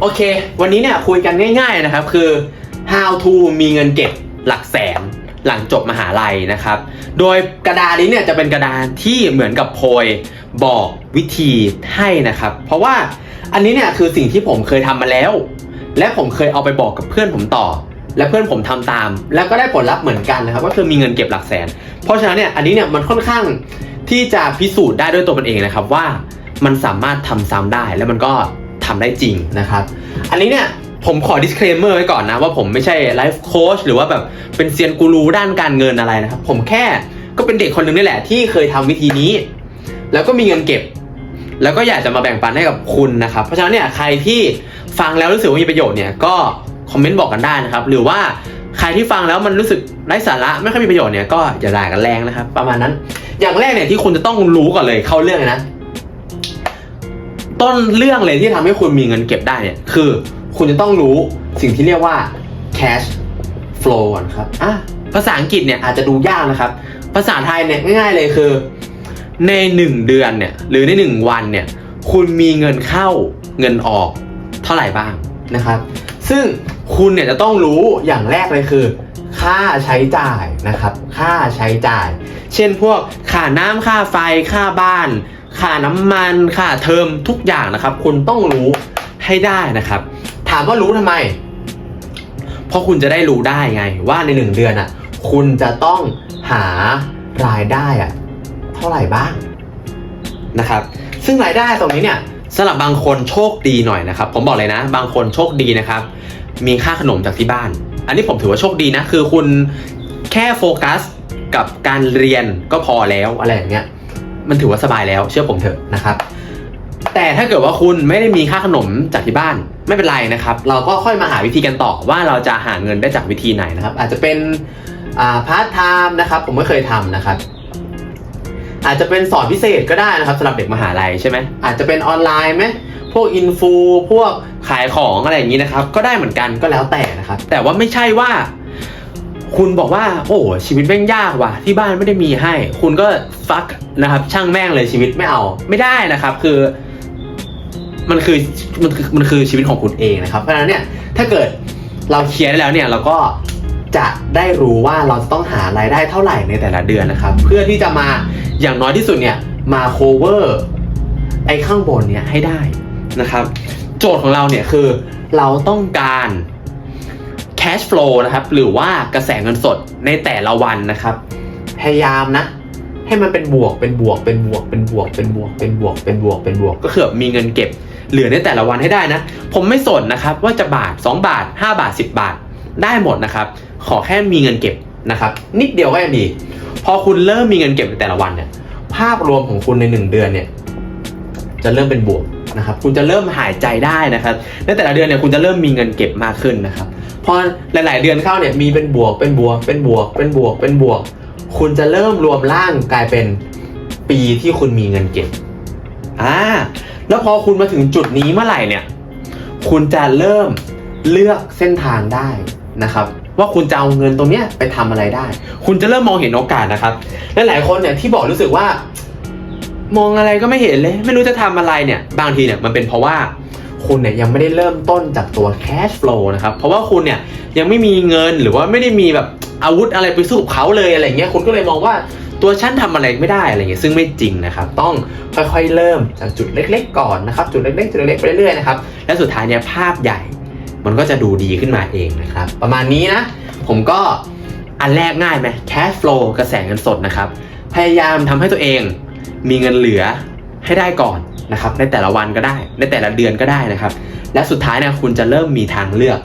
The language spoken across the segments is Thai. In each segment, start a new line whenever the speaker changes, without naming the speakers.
โอเค วันนี้เนี่ยคุยกันง่าย ๆนะครับ คือ how to มีเงินเก็บหลักแสนหลังจบมหาลัยนะครับ โดยกระดานนี้เนี่ยจะเป็นกระดานที่เหมือนกับโพยบอกวิธีให้นะครับ เพราะว่าอันนี้เนี่ยคือสิ่งที่ผมเคยทำมาแล้ว และผมเคยเอาไปบอกกับเพื่อนผมต่อ และเพื่อนผมทำตาม แล้วก็ได้ผลลัพธ์เหมือนกันนะครับ ก็คือมีเงินเก็บหลักแสน เพราะฉะนั้นเนี่ยอันนี้เนี่ยมันค่อนข้างที่จะพิสูจน์ได้ด้วยตัวมันเองนะครับว่ามันสามารถทำซ้ำได้แล้วมันก็ ทำได้จริงนะครับ อันนี้เนี่ยผมขอ disclaimer ไว้ก่อนนะว่าผมไม่ใช่ life coach หรือว่าแบบเป็นเซียนกูรูด้านการเงินอะไรนะครับ ผมแค่ก็เป็นเด็กคนหนึ่งนี่แหละที่เคยทำวิธีนี้ แล้วก็มีเงินเก็บ แล้วก็อยากจะมาแบ่งปันให้กับคุณนะครับ เพราะฉะนั้นเนี่ยใครที่ฟังแล้วรู้สึกว่ามีประโยชน์เนี่ยก็คอมเมนต์บอกกันได้นะครับ หรือว่าใครที่ฟังแล้วมันรู้สึกไร้สาระไม่ค่อยมีประโยชน์เนี่ยก็อย่าด่ากันแรงนะครับ ประมาณนั้น อย่างแรกเนี่ยที่คุณจะต้องรู้ก่อนเลยเข้าเรื่องเลยนะ ต้นเรื่องเลยที่ทำให้คุณมีเงินเก็บได้เนี่ยคือ คุณจะต้องรู้สิ่งที่เรียกว่า cash flow ก่อนครับอะภาษาอังกฤษเนี่ยอาจจะดูยากนะครับ ภาษาไทยเนี่ยง่ายๆเลยคือ ในหนึ่งเดือนเนี่ยหรือในหนึ่งวันเนี่ยคุณมีเงินเข้าเงินออกเท่าไหร่บ้างนะครับ ซึ่งคุณเนี่ยจะต้องรู้อย่างแรกเลยคือ ค่าใช้จ่ายนะครับ ค่าใช้จ่าย เช่นพวกค่าน้ำค่าไฟค่าบ้าน ค่าน้ำมันค่าเทอมทุกอย่างนะครับ คุณต้องรู้ให้ได้นะครับ ถามว่ารู้ทำไม เพราะคุณจะได้รู้ได้ไง ว่าในหนึ่งเดือนอะ คุณจะต้องหารายได้อะเท่าไหร่บ้างนะครับ ซึ่งรายได้ตรงนี้เนี่ยสำหรับบางคนโชคดีหน่อยนะครับ ผมบอกเลยนะ บางคนโชคดีนะครับ มีค่าขนมจากที่บ้าน อันนี้ผมถือว่าโชคดีนะ คือคุณแค่โฟกัสกับการเรียนก็พอแล้วอะไรอย่างเงี้ย มันถือว่าสบายแล้วเชื่อผมเถอะนะครับ แต่ถ้าเกิดว่าคุณไม่ได้มีค่าขนมจากที่บ้านไม่เป็นไรนะครับ เราก็ค่อยมาหาวิธีกันต่อว่าเราจะหาเงินได้จากวิธีไหนนะครับ อาจจะเป็นพาร์ทไทม์นะครับ ผมก็เคยทำนะครับอาจจะเป็นสอนพิเศษก็ได้นะครับสำหรับเด็กมหาลัยใช่ไหมอาจจะเป็นออนไลน์ไหมพวกอินฟูพวกขายของอะไรอย่างนี้นะครับ ก็ได้เหมือนกันก็แล้วแต่นะครับ แต่ว่าไม่ใช่ว่า คุณบอกว่า โอ้ชีวิตแม่งยากว่ะ ที่บ้านไม่ได้มีให้ คุณก็ฟักนะครับ ช่างแม่งเลยชีวิตไม่เอา ไม่ได้นะครับ คือ มันคือมันคือมันคือชีวิตของคุณเองนะครับ เพราะฉะนั้นเนี่ยถ้าเกิดเราเคลียร์ได้แล้วเนี่ยเราก็จะได้รู้ว่าเราจะต้องหารายได้เท่าไหร่ในแต่ละเดือนนะครับ เพื่อที่จะมาอย่างน้อยที่สุดเนี่ยมา cover ไอ้ข้างบนเนี่ยให้ได้นะครับ โจทย์ของเราเนี่ยคือเราต้องการ cash flow นะครับ หรือว่ากระแสเงินสดในแต่ละวันนะครับ พยายามนะ ให้มันเป็นบวกเป็นบวกเป็นบวกเป็นบวกเป็นบวกเป็นบวกเป็นบวกเป็นบวกก็คือมีเงินเก็บเหลือในแต่ละวันให้ได้นะ ผมไม่สนนะครับว่าจะบาท 2 บาท 5 บาท 10 บาทได้หมดนะครับ ขอแค่มีเงินเก็บนะครับ นิดเดียวก็ยังดี พอคุณเริ่มมีเงินเก็บในแต่ละวันเนี่ยภาพรวมของคุณในหนึ่งเดือนเนี่ยจะเริ่มเป็นบวกนะครับ คุณจะเริ่มหายใจได้นะครับ ในแต่ละเดือนเนี่ยคุณจะเริ่มมีเงินเก็บมากขึ้นนะครับ พอหลาย ๆ เดือนเข้าเนี่ยมีเป็นบวกเป็นบวกเป็นบวกเป็นบวกเป็นบวก คุณจะเริ่มรวมร่างกลายเป็นปีที่คุณมีเงินเก็บอ่าแล้วพอคุณมาถึงจุดนี้เมื่อไหร่เนี่ย คุณจะเริ่มเลือกเส้นทางได้นะครับ ว่าคุณจะเอาเงินตรงเนี้ยไปทำอะไรได้ คุณจะเริ่มมองเห็นโอกาสนะครับและหลายคนเนี่ยที่บอกรู้สึกว่า มองอะไรก็ไม่เห็นเลย ไม่รู้จะทำอะไรเนี่ย บางทีเนี่ยมันเป็นเพราะว่า คุณเนี่ยยังไม่ได้เริ่มต้นจากตัว cash flow นะครับ เพราะว่าคุณเนี่ยยังไม่มีเงินหรือว่าไม่ได้มีแบบอาวุธอะไรไปสู้กับเขาเลยอะไรเงี้ยคุณก็เลยมองว่าตัวฉันทำอะไรไม่ได้อะไรเงี้ยซึ่งไม่จริงนะครับต้องค่อยๆเริ่มจากจุดเล็ก ๆ ก่อนนะครับจุดเล็กๆจุดเล็กๆไปเรื่อยๆนะครับและสุดท้ายเนี่ยภาพใหญ่มันก็จะดูดีขึ้นมาเองนะครับ ประมาณนี้นะ ผมก็อันแรกง่ายไหม cash flow กระแสเงินสดนะครับ พยายามทำให้ตัวเองมีเงินเหลือให้ได้ก่อน นะครับในแต่ละวันก็ได้ ในแต่ละเดือนก็ได้นะครับ และสุดท้ายเนี่ยคุณจะเริ่มมีทางเลือก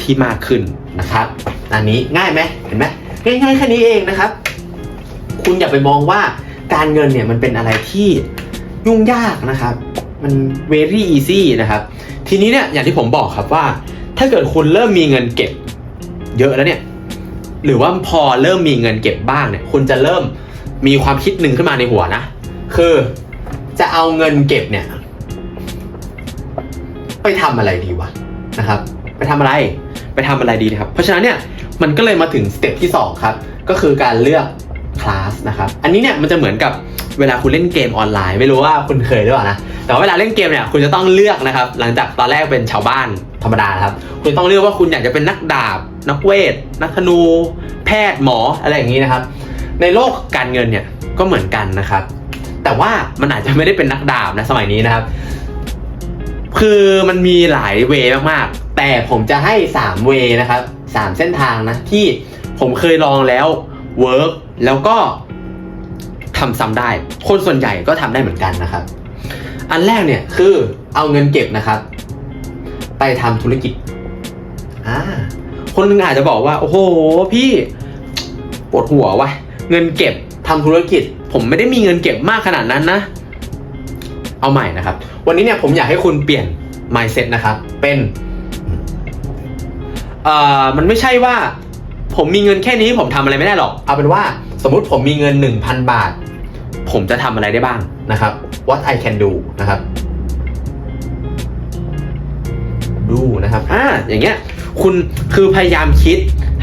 ที่มากขึ้นนะครับอันนี้ง่ายไหมเห็นไหมง่ายๆแค่นี้เองนะครับ คุณอย่าไปมองว่าการเงินเนี่ยมันเป็นอะไรที่ยุ่งยากนะครับ มัน very easy นะครับ ทีนี้เนี่ยอย่างที่ผมบอกครับว่า ถ้าเกิดคุณเริ่มมีเงินเก็บเยอะแล้วเนี่ยหรือว่าพอเริ่มมีเงินเก็บบ้างเนี่ยคุณจะเริ่มมีความคิดหนึ่งขึ้นมาในหัวนะ คือ จะเอาเงินเก็บเนี่ย ไปทำอะไรดีวะนะครับ ไปทำอะไร ไปทำอะไรดีนะครับ เพราะฉะนั้นเนี่ยมันก็เลยมาถึงสเต็ปที่สองครับ ก็คือการเลือกคลาสนะครับ อันนี้เนี่ยมันจะเหมือนกับเวลาคุณเล่นเกมออนไลน์ ไม่รู้ว่าคุณเคยหรือเปล่านะ แต่ว่าเวลาเล่นเกมเนี่ยคุณจะต้องเลือกนะครับ หลังจากตอนแรกเป็นชาวบ้านธรรมดาครับ คุณต้องเลือกว่าคุณอยากจะเป็นนักดาบ นักเวท นักธนู แพทย์หมออะไรอย่างนี้นะครับ ในโลกการเงินเนี่ยก็เหมือนกันนะครับ แต่ว่ามันอาจจะไม่ได้เป็นนักดาบนะสมัยนี้นะครับ คือมันมีหลายเวยมากๆ แต่ผมจะให้ 3 เวยนะครับสามเส้นทางนะ ที่ผมเคยลองแล้วเวิร์กแล้วก็ทำซ้ำได้ คนส่วนใหญ่ก็ทำได้เหมือนกันนะครับ อันแรกเนี่ยคือเอาเงินเก็บนะครับ ไปทำธุรกิจอ่าคนหนึงอาจจะบอกว่า โอ้โห พี่ปวดหัววะเงินเก็บทำธุรกิจ ผมไม่ได้มีเงินเก็บมากขนาดนั้นนะ เอาใหม่นะครับ วันนี้เนี่ยผมอยากให้คุณเปลี่ยน mindset นะครับ เป็นเอ่อมันไม่ใช่ว่า ผมมีเงินแค่นี้ผมทำอะไรไม่ได้หรอก เอาเป็นว่า สมมุติผมมีเงิน 1,000 บาท ผมจะทำอะไรได้บ้างนะครับ what I can do นะครับดูนะครับอ่าอย่างเงี้ย คุณคือพยายามคิด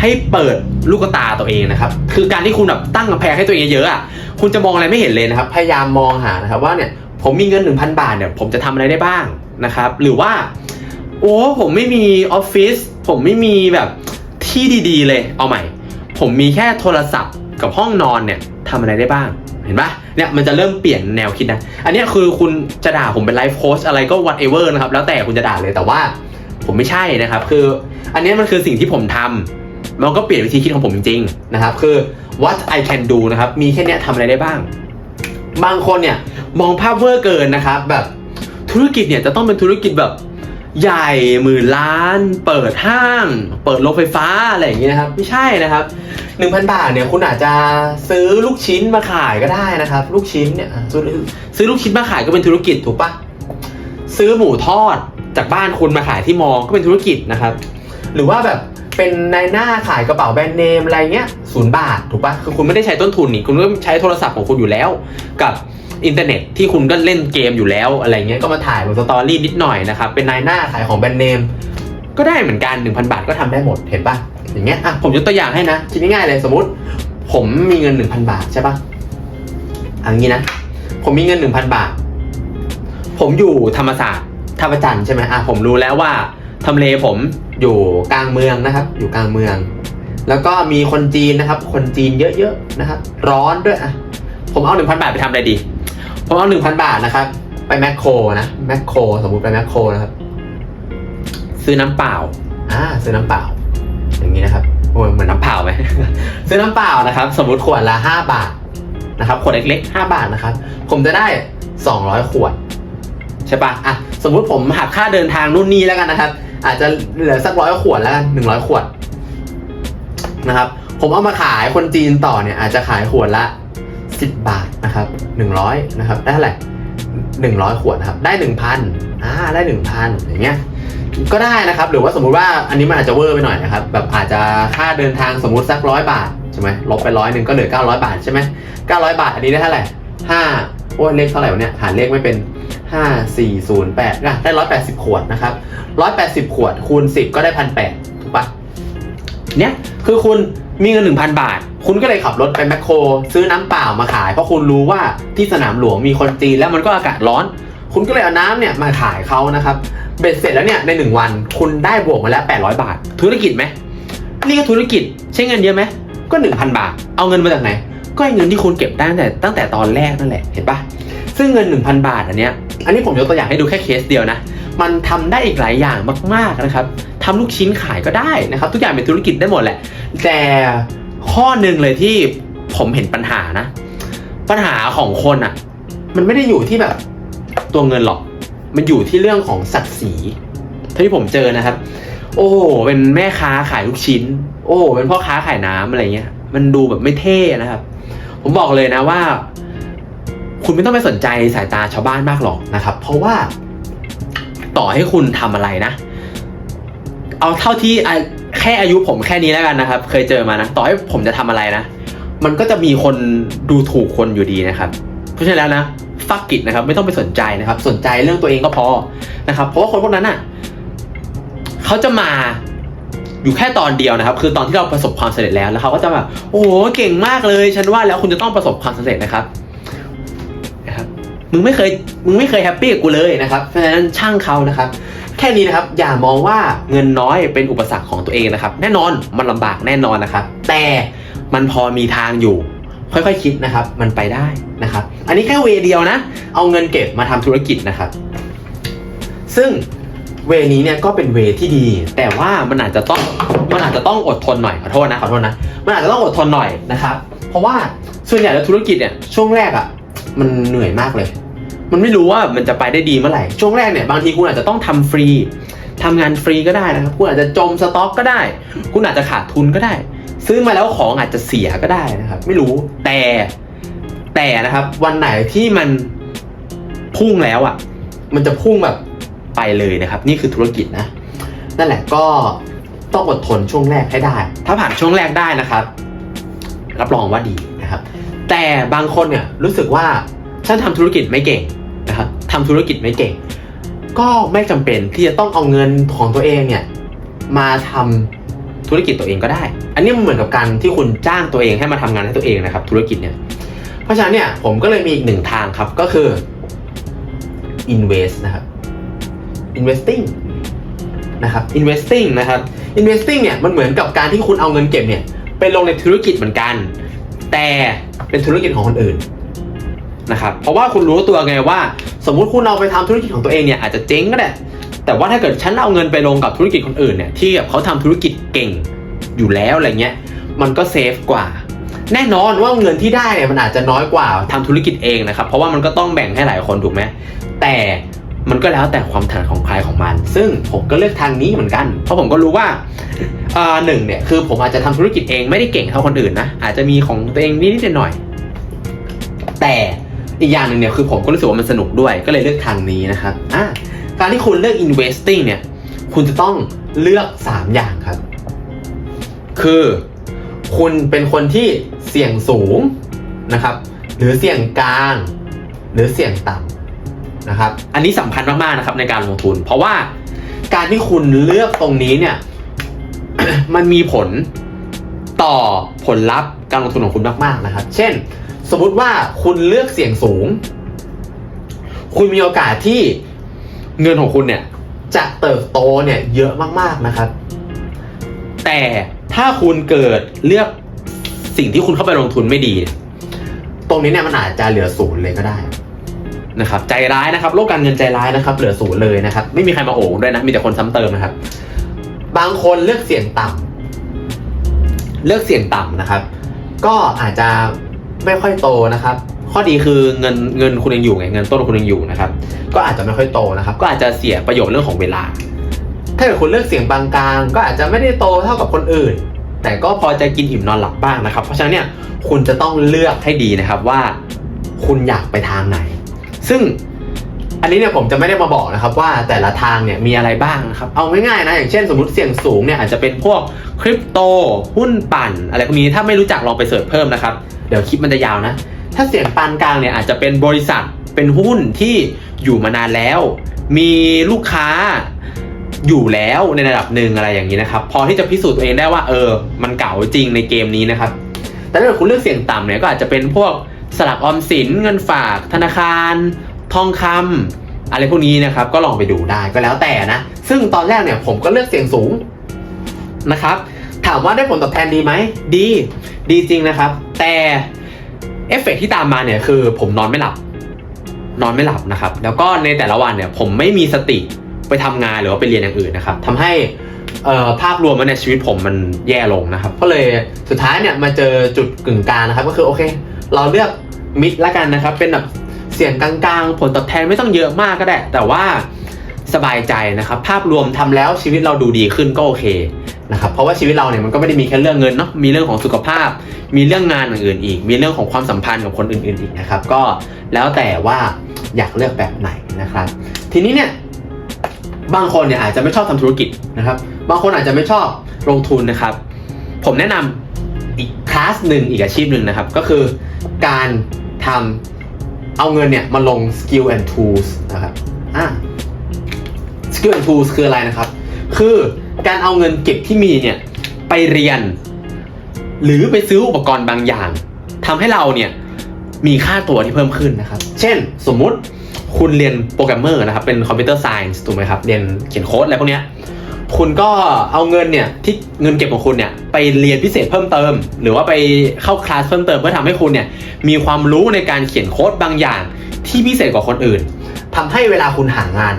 ให้เปิดลูกตาตัวเองนะครับ คือการที่คุณแบบตั้งกำแพงให้ตัวเองเยอะอะคุณจะมองอะไรไม่เห็นเลยนะครับ พยายามมองหานะครับว่าเนี่ยผมมีเงิน 1,000 บาทเนี่ยผมจะทำอะไรได้บ้างนะครับ หรือว่า โอ้ผมไม่มีออฟฟิศผมไม่มีแบบที่ดีๆ เลยเอาใหม่ ผมมีแค่โทรศัพท์กับห้องนอนเนี่ยทำอะไรได้บ้างเห็นปะเนี่ยมันจะเริ่มเปลี่ยนแนวคิดนะ อันนี้คือคุณจะด่าผมเป็นไลฟ์โค้ชอะไรก็ whatever นะครับ แล้วแต่คุณจะด่าเลยแต่ว่าผมไม่ใช่นะครับ คืออันนี้มันคือสิ่งที่ผมทำ มันก็เปลี่ยนวิธีคิดของผมจริงๆนะครับ คือ what I can do นะครับ มีแค่นี้ทำอะไรได้บ้าง บางคนเนี่ยมองภาพเวอร์เกินนะครับ แบบธุรกิจเนี่ยจะต้องเป็นธุรกิจแบบใหญ่หมื่นล้าน เปิดห้าง เปิดโรงไฟฟ้าอะไรอย่างเงี้ยนะครับ ไม่ใช่นะครับหนึ่งพันบาทเนี่ยคุณอาจจะซื้อลูกชิ้นมาขายก็ได้นะครับ ลูกชิ้นเนี่ยซื้อซื้อลูกชิ้นมาขายก็เป็นธุรกิจถูกปะซื้อหมูทอดจากบ้านคุณมาขายที่มอก็เป็นธุรกิจนะครับ หรือว่าแบบ เป็นนายหน้าขายกระเป๋าแบรนด์เนมอะไรเงี้ยศูนย์บาทถูกปะคือคุณไม่ได้ใช้ต้นทุนนี่คุณก็ใช้โทรศัพท์ของคุณอยู่แล้ว กับอินเทอร์เน็ตที่คุณก็เล่นเกมอยู่แล้วอะไรเงี้ยก็มาถ่ายบนสตอรี่นิดหน่อยนะครับเป็นนายหน้าขายของแบรนด์เนมก็ได้เหมือนกัน 1,000 บาทก็ทำได้หมดเห็นปะอย่างเงี้ยอะผมยกตัวอย่างให้นะคิดง่ายๆเลยสมมติ ผมมีเงิน 1,000 บาทใช่ปะอันนี้นะ ผมมีเงิน 1,000 บาท ผมอยู่ธรรมศาสตร์ท่าประจันใช่ไหมอะผมรู้แล้วว่า ทำเลผมอยู่กลางเมืองนะครับ อยู่กลางเมือง แล้วก็มีคนจีนนะครับ คนจีนเยอะๆนะครับ ร้อนด้วยอะผมเอาหนึ่งพันบาทไปทำอะไรดี ผมเอาหนึ่งพันบาทนะครับ ไปแมคโครนะแมคโครสมมุติไปแมคโครนะครับ ซื้อน้ำเปล่าอ่าซื้อน้ำเปล่า อย่างนี้นะครับโอ้ยเหมือนน้ำเปล่าไหมซื้อน้ำเปล่านะครับ สมมติขวดละห้าบาทนะครับขวดเล็กๆห้าบาทนะครับ ผมจะได้สองร้อยขวดใช่ปะอะสมมุติผมหักค่าเดินทางนู่นนี่แล้วกันนะครับ อาจจะเหลือสักร้อยขวดแล้วกันหนึ่งร้อยขวดนะครับ ผมเอามาขายคนจีนต่อเนี่ยอาจจะขายขวดละสิบบาทนะครับหนึ่งร้อยนะครับ ได้เท่าไหร่หนึ่งร้อยขวดครับ ได้หนึ่งพันอ่าได้หนึ่งพันอย่างเงี้ยก็ได้นะครับ หรือว่าสมมุติว่าอันนี้มันอาจจะเวอร์ไปหน่อยนะครับ แบบอาจจะค่าเดินทางสมมุติสักร้อยบาทใช่ไหมลบไปร้อยหนึ่งก็เหลือเก้าร้อยบาทใช่ไหมเก้าร้อยบาทอันนี้ได้เท่าไหร่ห้าโอ้เลขเท่าไหร่วะเนี่ยหารเลขไม่เป็น ห้าสี่ศูนย์แปดได้ร้อยแปดสิบขวดนะครับร้อยแปดสิบขวดคูณสิบก็ได้พันแปดถูกปะเนี่ยคือคุณมีเงินหนึ่งพันบาท คุณก็เลยขับรถไปแมคโคร ซื้อน้ำเปล่ามาขาย เพราะคุณรู้ว่าที่สนามหลวงมีคนจีนแล้วมันก็อากาศร้อน คุณก็เลยเอาน้ำเนี่ยมาขายเขานะครับ เบ็ดเสร็จแล้วเนี่ยในหนึ่งวัน คุณได้บวกมาแล้ว 800 บาท ธุรกิจไหมนี่ก็ธุรกิจใช้เงินเยอะไหมก็ 1,000 บาท เอาเงินมาจากไหน ก็เงินที่คุณเก็บได้ตั้งแต่ตั้งแต่ตอนแรกนั่นแหละเห็นปะ ซึ่งเงิน 1,000 บาทอันเนี้ย อันนี้ผมยกตัวอย่างให้ดูแค่เคสเดียวนะ มันทำได้อีกหลายอย่างมากๆนะครับทำลูกชิ้นขายก็ได้นะครับ ทุกอย่างเป็นธุรกิจได้หมดแหละ แต่ข้อหนึ่งเลยที่ผมเห็นปัญหานะ ปัญหาของคนอะ มันไม่ได้อยู่ที่แบบ ตัวเงินหรอก มันอยู่ที่เรื่องของศักดิ์ศรีเท่าที่ผมเจอนะครับ โอ้เป็นแม่ค้าขายลูกชิ้น โอ้เป็นพ่อค้าขายน้ำอะไรเงี้ย มันดูแบบไม่เท่นะครับ ผมบอกเลยนะว่า คุณไม่ต้องไปสนใจสายตาชาวบ้านมากหรอกนะครับ เพราะว่าต่อให้คุณทำอะไรนะ เอาเท่าที่แค่อายุผมแค่นี้แล้วกันนะครับ เคยเจอมานะ ต่อให้ผมจะทำอะไรนะ มันก็จะมีคนดูถูกคนอยู่ดีนะครับ เพราะฉะนั้นแล้วนะฟักกิจนะครับไม่ต้องไปสนใจนะครับ สนใจเรื่องตัวเองก็พอนะครับ เพราะว่าคนพวกนั้นอะเขาจะมาอยู่แค่ตอนเดียวนะครับ คือตอนที่เราประสบความสำเร็จแล้วแล้วเขาก็จะแบบโอ้โหเก่งมากเลย ฉันว่าแล้วคุณจะต้องประสบความสำเร็จนะครับ มึงไม่เคยมึงไม่เคยแฮปปี้กับกูเลยนะครับเพราะฉะนั้นช่างเขานะครับ แค่นี้นะครับอย่ามองว่าเงินน้อยเป็นอุปสรรคของตัวเองนะครับ แน่นอนมันลำบากแน่นอนนะครับ แต่มันพอมีทางอยู่ ค่อยๆคคิดนะครับ มันไปได้นะครับ อันนี้แค่เวย์เดียวนะ เอาเงินเก็บมาทำธุรกิจนะครับ ซึ่งเวนี้เนี่ยก็เป็นเวที่ดี แต่ว่ามันอาจจะต้องมันอาจจะต้องอดทนหน่อยขอโทษนะขอโทษนะมันอาจจะต้องอดทนหน่อยนะครับ เพราะว่าส่วนใหญ่แล้วธุรกิจเนี่ยช่วงแรกอะ่ะมันเหนื่อยมากเลย มันไม่รู้ว่ามันจะไปได้ดีเมื่อไหร่ ช่วงแรกเนี่ยบางทีคุณอาจจะต้องทำฟรีทำงานฟรีก็ได้นะครับ คุณอาจจะจมสต็อกก็ได้ คุณอาจจะขาดทุนก็ได้ ซื้อมาแล้วของอาจจะเสียก็ได้นะครับ ไม่รู้แต่แต่นะครับวันไหนที่มันพุ่งแล้วอะ่ะ มันจะพุ่งแบบไปเลยนะครับ นี่คือธุรกิจนะ นั่นแหละก็ต้องอดทนช่วงแรกให้ได้ ถ้าผ่านช่วงแรกได้นะครับ รับรองว่าดีนะครับ แต่บางคนเนี่ยรู้สึกว่าฉันทำธุรกิจไม่เก่ง นะครับทำธุรกิจไม่เก่ง ก็ไม่จำเป็นที่จะต้องเอาเงินของตัวเองเนี่ยมาทำธุรกิจตัวเองก็ได้ อันนี้มันเหมือนกับการที่คุณจ้างตัวเองให้มาทำงานให้ตัวเองนะครับ ธุรกิจเนี่ย เพราะฉะนั้นเนี่ยผมก็เลยมีอีกหนึ่งทางครับก็คือ invest นะครับ investing นะครับ investing นะครับ investing เนี่ยมันเหมือนกับการที่คุณเอาเงินเก็บเนี่ยไปลงในธุรกิจเหมือนกัน แต่เป็นธุรกิจของคนอื่น นะครับเพราะว่าคุณรู้ตัวไงว่า สมมุติคุณเอาไปทำธุรกิจของตัวเองเนี่ยอาจจะเจ๊งก็ได้แต่ว่าถ้าเกิดฉันเอาเงินไปลงกับธุรกิจคนอื่นเนี่ยที่แบบเขาทำธุรกิจเก่งอยู่แล้วอะไรเงี้ยมันก็เซฟกว่า แน่นอนว่าเงินที่ได้เนี่ยมันอาจจะน้อยกว่าทำธุรกิจเองนะครับ เพราะว่ามันก็ต้องแบ่งให้หลายคนถูกไหมแต่มันก็แล้วแต่ความถนัดของใครของมัน ซึ่งผมก็เลือกทางนี้เหมือนกัน เพราะผมก็รู้ว่าหนึ่งเนี่ยคือผมอาจจะทำธุรกิจเองไม่ได้เก่งเท่าคนอื่นนะอาจจะมีของตัวเองนิดๆหน่อยแต่ อีกอย่างหนึ่งเนี่ยคือผมก็รู้สึกว่ามันสนุกด้วยก็เลยเลือกทางนี้นะครับอะการที่คุณเลือก investing เนี่ยคุณจะต้องเลือก 3 อย่างครับ คือ คุณเป็นคนที่เสี่ยงสูงนะครับ หรือเสี่ยงกลาง หรือเสี่ยงต่ำนะครับ อันนี้สำคัญมากๆนะครับในการลงทุน เพราะว่าการที่คุณเลือกตรงนี้เนี่ยมันมีผลต่อผลลัพธ์การลงทุนของคุณมากๆนะครับ เช่น สมมุติว่าคุณเลือกเสี่ยงสูง คุณมีโอกาสที่เงินของคุณเนี่ย จะเติบโตเนี่ยเยอะมากๆนะครับ แต่ถ้าคุณเกิดเลือกสิ่งที่คุณเข้าไปลงทุนไม่ดี ตรงนี้เนี่ยมันอาจจะเหลือศูนย์เลยก็ได้นะครับ ใจร้ายนะครับ โลกการเงินใจร้ายนะครับ เหลือศูนย์เลยนะครับ ไม่มีใครมาโอ่งด้วยนะ มีแต่คนซ้ำเติมนะครับ บางคนเลือกเสี่ยงต่ำเลือกเสี่ยงต่ำนะครับ ก็อาจจะ ไม่ค่อยโตนะครับ ข้อดีคือเงินเงินคุณยังอยู่ไงเงินต้นคุณยังอยู่นะครับ ก็อาจจะไม่ค่อยโตนะครับ ก็อาจจะเสียประโยชน์เรื่องของเวลา ถ้าเกิดคุณเลือกเสียงปานกลางก็อาจจะไม่ได้โตเท่ากับคนอื่น แต่ก็พอจะกินอิ่มนอนหลับบ้างนะครับ เพราะฉะนั้นเนี่ยคุณจะต้องเลือกให้ดีนะครับว่าคุณอยากไปทางไหน ซึ่งอันนี้เนี่ยผมจะไม่ได้มาบอกนะครับว่าแต่ละทางเนี่ยมีอะไรบ้างนะครับ เอาง่ายๆนะอย่างเช่นสมมติเสี่ยงสูงเนี่ยอาจจะเป็นพวกคริปโตหุ้นปั่น อะไรพวกนี้ถ้าไม่รู้จักลองไปเสิร์ชเพิ่มนะครับ ดี๋ยวคลิปมันจะยาวนะ ถ้าเสี่ยงปานกลางเนี่ยอาจจะเป็นบริษัทเป็นหุ้นที่อยู่มานานแล้ว มีลูกค้าอยู่แล้วในระดับหนึ่งอะไรอย่างนี้นะครับ พอที่จะพิสูจน์ตัวเองได้ว่าเออ มันเก่าจริงในเกมนี้นะครับ แต่ถ้าคุณเลือกเสี่ยงต่ำเนี่ยก็อาจจะเป็นพวกสลักออมสินเงินฝาก ธนาคาร ทองคำอะไรพวกนี้นะครับ ก็ลองไปดูได้ก็แล้วแต่นะ ซึ่งตอนแรกเนี่ยผมก็เลือกเสี่ยงสูงนะครับ ถามว่าได้ผลตอบแทนดีไหมดี ดีจริงนะครับ แต่เอฟเฟกต์ที่ตามมาเนี่ยคือผมนอนไม่หลับ นอนไม่หลับนะครับ แล้วก็ในแต่ละวันเนี่ยผมไม่มีสติไปทำงานหรือว่าไปเรียนอย่างอื่นนะครับทำให้ภาพรวมมันในชีวิตผมมันแย่ลงนะครับ ก็เลยสุดท้ายเนี่ยมาเจอจุดกึ่งกลางนะครับ ก็คือโอเค เราเลือกมิดละกันนะครับ เป็นแบบเสี่ยงกลางๆ ผลตอบแทนไม่ต้องเยอะมากก็ได้ แต่ว่าสบายใจนะครับ ภาพรวมทำแล้วชีวิตเราดูดีขึ้นก็โอเค นะครับเพราะว่าชีวิตเราเนี่ยมันก็ไม่ได้มีแค่เรื่องเงินเนาะมีเรื่องของสุขภาพ มีเรื่องงานอื่นๆอีก มีเรื่องของความสัมพันธ์กับคนอื่นๆอีกนะครับก็แล้วแต่ว่าอยากเลือกแบบไหนนะครับ ทีนี้เนี่ยบางคนเนี่ยอาจจะไม่ชอบทำธุรกิจนะครับ บางคนอาจจะไม่ชอบลงทุนนะครับ ผมแนะนำอีกคลาสหนึ่งอีกอาชีพหนึ่งนะครับ ก็คือการทำเอาเงินเนี่ยมาลง skill and tools นะครับอ่า skill and tools คืออะไรนะครับ คือ การเอาเงินเก็บที่มีเนี่ยไปเรียน หรือไปซื้ออุปกรณ์บางอย่างทำให้เราเนี่ยมีค่าตัวที่เพิ่มขึ้นนะครับ เช่น สมมุติคุณเรียนโปรแกรมเมอร์นะครับ เป็นคอมพิวเตอร์ไซน์ถูกไหมครับ เรียนเขียนโค้ดอะไรพวกเนี้ยคุณก็เอาเงินเนี่ยที่เงินเก็บของคุณเนี่ยไปเรียนพิเศษเพิ่มเติม หรือว่าไปเข้าคลาสเพิ่มเติมเพื่อทำให้คุณเนี่ยมีความรู้ในการเขียนโค้ดบางอย่างที่พิเศษกว่าคนอื่นทำให้เวลาคุณหางาน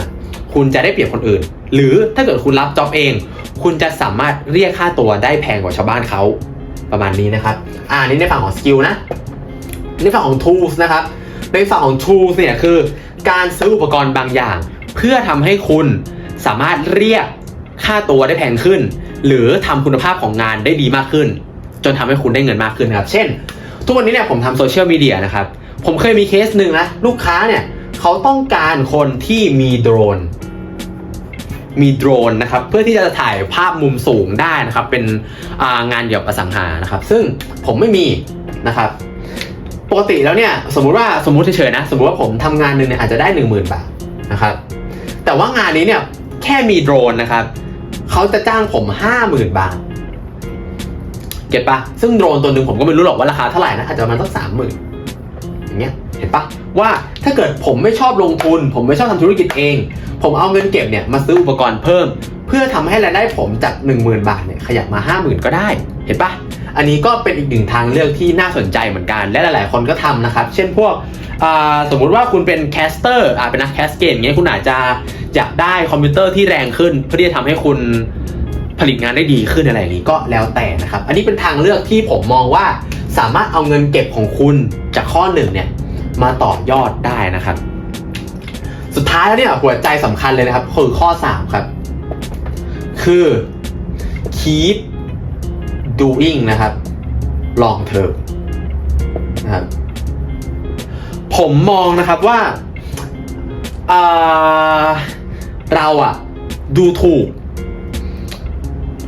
คุณจะได้เปรียบคนอื่น หรือถ้าเกิดคุณรับจ็อบเอง คุณจะสามารถเรียกค่าตัวได้แพงกว่าชาวบ้านเขาประมาณนี้นะครับ อ่านี่ในฝั่งของสกิลนะ ในฝั่งของ tools นะครับ ในฝั่งของ tools เนี่ยคือ การซื้ออุปกรณ์บางอย่าง เพื่อทำให้คุณสามารถเรียกค่าตัวได้แพงขึ้น หรือทำคุณภาพของงานได้ดีมากขึ้น จนทำให้คุณได้เงินมากขึ้นครับ เช่น ทุกวันนี้เนี่ยผมทำโซเชียลมีเดียนะครับ ผมเคยมีเคสหนึ่งนะ ลูกค้าเนี่ยเขาต้องการคนที่มีโดรน มีโดรนนะครับเพื่อที่จะถ่ายภาพมุมสูงได้นะครับเป็นางานเกี่ยวกับอสังหานะครับ ซึ่งผมไม่มีนะครับ ปกติแล้วเนี่ยสมมุติว่าสมมุติเฉยๆนะสมมุติว่าผมทำงานหนึ่งเนี่ยอาจจะได้ 1 0,000 บาทนะครับแต่ว่างานนี้เนี่ยแค่มีโดรนนะครับเขาจะจ้างผม 50,000 บาทเก็ตปะซึ่งโดรนตัวหนึ่งผมก็ไม่รู้หรอกว่าราคาเท่าไหร่นะอาจจะประมาณสักสามหมื่นอย่างเงี้ย เห็นปะว่าถ้าเกิดผมไม่ชอบลงทุน ผมไม่ชอบทำธุรกิจเอง ผมเอาเงินเก็บเนี่ยมาซื้ออุปกรณ์เพิ่ม เพื่อทำให้รายได้ผมจาก 10,000 บาทเนี่ยขยับมา 50,000 ก็ได้ เห็นปะอันนี้ก็เป็นอีกหนึ่งทางเลือกที่น่าสนใจเหมือนกันและหลาย ๆ คนก็ทำนะครับ เช่นพวกสมมุติว่าคุณเป็นแคสเตอร์อาเป็นนักแคสเกมอย่างเงี้ยคุณอาจจะอยากได้คอมพิวเตอร์ที่แรงขึ้น เพื่อที่จะทำให้คุณผลิตงานได้ดีขึ้นอะไรอย่างนี้ก็แล้วแต่นะครับ อันนี้เป็นทางเลือกที่ผมมองว่าสามารถเอาเงินเก็บของคุณจากข้อหนึ่งเนี่ย มาต่อยอดได้นะครับ สุดท้ายแล้วเนี่ยหัวใจสำคัญเลยนะครับคือข้อ 3 ครับ คือ keep doing นะครับ long term นะครับผมมองนะครับว่าอ่าเราอะดูถูก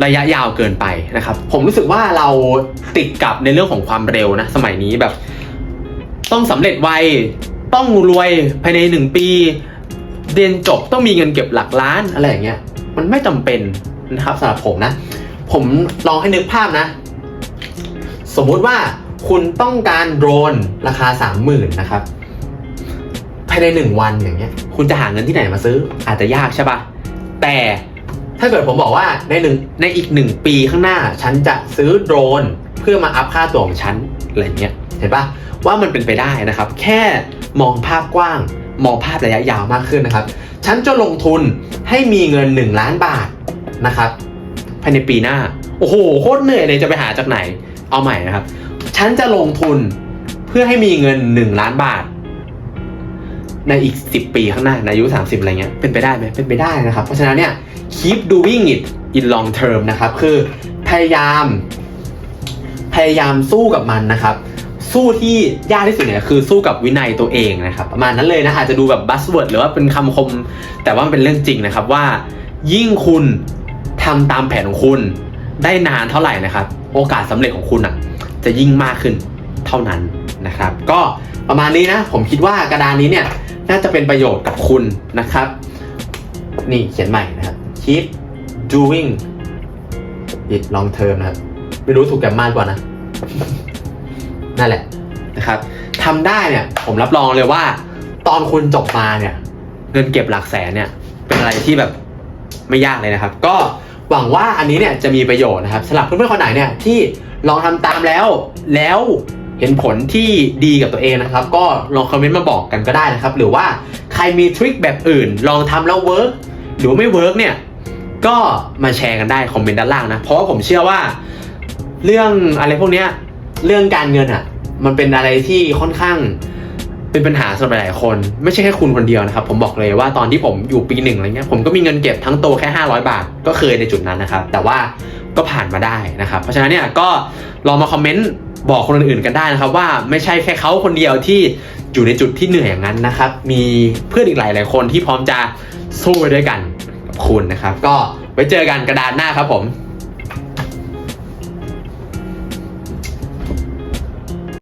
ระยะยาวเกินไปนะครับ ผมรู้สึกว่าเราติดกับในเรื่องของความเร็วนะ สมัยนี้แบบ ต้องสำเร็จไว ต้องรวยภายในหนึ่งปี เรียนจบต้องมีเงินเก็บหลักล้านอะไรอย่างเงี้ย มันไม่จำเป็นนะครับสำหรับผมนะ ผมลองให้นึกภาพนะ สมมุติว่าคุณต้องการโดรนราคาสามหมื่นนะครับภายในหนึ่งวันอย่างเงี้ย คุณจะหาเงินที่ไหนมาซื้อ อาจจะยากใช่ปะแต่ถ้าเกิดผมบอกว่าในหนึ่งในอีกหนึ่งปีข้างหน้า ฉันจะซื้อโดรนเพื่อมาอัพค่าตัวของฉันอะไรเงี้ยเห็นปะ ว่ามันเป็นไปได้นะครับ แค่มองภาพกว้าง มองภาพระยะยาวมากขึ้นนะครับ ฉันจะลงทุนให้มีเงิน 1 ล้านบาทนะครับภายในปีหน้า โอ้โหโคตรเหนื่อยเลยจะไปหาจากไหนเอาใหม่นะครับ ฉันจะลงทุนเพื่อให้มีเงิน 1 ล้านบาท ในอีก 10 ปีข้างหน้าในอายุ 30 อะไรเงี้ยเป็นไปได้ไหมเป็นไปได้นะครับ เพราะฉะนั้นเนี่ย keep doing it in long term นะครับ คือพยายาม พยายามสู้กับมันนะครับ สู้ที่ยากที่สุดเนี่ยคือสู้กับวินัยตัวเองนะครับประมาณนั้นเลยนะอาจจะดูแบบบัสเวิร์ดหรือว่าเป็นคำคม แต่ว่ามันเป็นเรื่องจริงนะครับว่า ยิ่งคุณทำตามแผนของคุณได้นานเท่าไหร่นะครับ โอกาสสำเร็จของคุณอะ จะยิ่งมากขึ้นเท่านั้นนะครับ ก็ประมาณนี้นะ ผมคิดว่ากระดานนี้เนี่ยน่าจะเป็นประโยชน์กับคุณนะครับ นี่เขียนใหม่นะครับ keep doing it long term นะครับไม่รู้ถูกแกมมากกว่านะ นั่นแหละนะครับทำได้เนี่ยผมรับรองเลยว่า ตอนคุณจบมาเนี่ยเงินเก็บหลักแสนเนี่ยเป็นอะไรที่แบบไม่ยากเลยนะครับ ก็หวังว่าอันนี้เนี่ยจะมีประโยชน์นะครับสำหรับเพื่อนๆคนไหนเนี่ยที่ลองทำตามแล้วแล้วเห็นผลที่ดีกับตัวเองนะครับ ก็ลองคอมเมนต์มาบอกกันก็ได้นะครับ หรือว่าใครมีทริคแบบอื่น ลองทำแล้วเวิร์กหรือไม่เวิร์กเนี่ยก็มาแชร์กันได้คอมเมนต์ด้านล่างนะ เพราะว่าผมเชื่อว่า เรื่องอะไรพวกเนี้ย เรื่องการเงินอะ มันเป็นอะไรที่ค่อนข้างเป็นปัญหาสำหรับหลายคน ไม่ใช่แค่คุณคนเดียวนะครับ ผมบอกเลยว่าตอนที่ผมอยู่ปีหนึ่งอะไรเงี้ยผมก็มีเงินเก็บทั้งโตแค่ 500 บาท ก็เคยในจุดนั้นนะครับ แต่ว่าก็ผ่านมาได้นะครับ เพราะฉะนั้นเนี่ยก็ลองมาคอมเมนต์บอกคนอื่นๆกันได้นะครับ ว่าไม่ใช่แค่เขาคนเดียวที่อยู่ในจุดที่เหนื่อยอย่างนั้นนะครับ มีเพื่อนอีกหลายๆคนที่พร้อมจะสู้ไปด้วยกันกับคุณนะครับ ก็ไว้เจอกันกระดานหน้าครับผม